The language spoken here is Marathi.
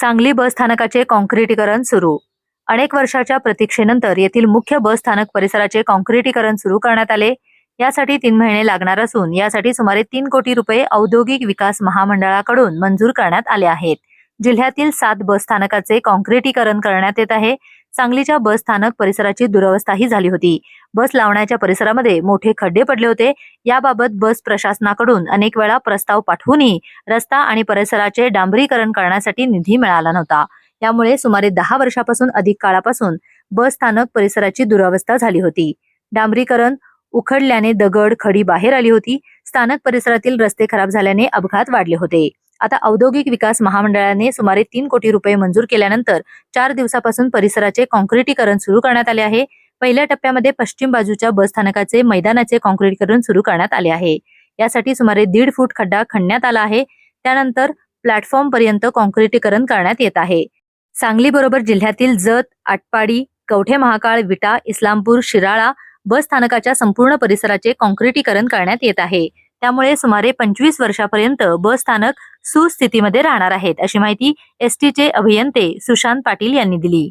सांगली बस स्थानकाचे कॉन्क्रिटीकरण सुरू. अनेक वर्षाच्या प्रतीक्षेनंतर येथील मुख्य बस स्थानक परिसराचे कॉन्क्रिटीकरण सुरू करण्यात आले. यासाठी तीन महिने लागणार असून यासाठी सुमारे तीन कोटी रुपये औद्योगिक विकास महामंडळाकडून मंजूर करण्यात आले आहेत. जिल्ह्यातील सात बस स्थानकाचे कॉन्क्रिटीकरण करण्यात येत आहे. सांगलीच्या बस स्थानक परिसराची दुरवस्थाही झाली होती. बस लावण्याच्या परिसरामध्ये मोठे खड्डे पडले होते. याबाबत बस प्रशासनाकडून अनेक वेळा प्रस्ताव पाठवूनही रस्ता आणि परिसराचे डांबरीकरण करण्यासाठी निधी मिळाला नव्हता. यामुळे सुमारे दहा वर्षापासून अधिक काळापासून बस स्थानक परिसराची दुरावस्था झाली होती. डांबरीकरण उखडल्याने दगड खडी बाहेर आली होती. स्थानक परिसरातील रस्ते खराब झाल्याने अपघात वाढले होते. आता औद्योगिक विकास महामंडळाने सुमारे तीन कोटी रुपये मंजूर केल्यानंतर चार दिवसापासून परिसराचे कॉन्क्रिटीकरण सुरू करण्यात आले आहे. पहिल्या टप्प्यामध्ये पश्चिम बाजूच्या बस स्थानकाचे मैदानाचे कॉन्क्रिटीकरण सुरू करण्यात आले आहे. यासाठी सुमारे दीड फूट खड्डा खणण्यात आला आहे. त्यानंतर प्लॅटफॉर्म पर्यंत कॉन्क्रिटीकरण करण्यात येत आहे. सांगली बरोबर जिल्ह्यातील जत आटपाडी कवठे महाकाळ विटा इस्लामपूर शिराळा बस स्थानकाच्या संपूर्ण परिसराचे कॉन्क्रिटीकरण करण्यात येत आहे. त्यामुळे सुमारे पंचवीस वर्षापर्यंत बस स्थानक सुस्थितीमध्ये राहणार आहेत अशी माहिती एसटीचे अभियंते सुशांत पाटील यांनी दिली.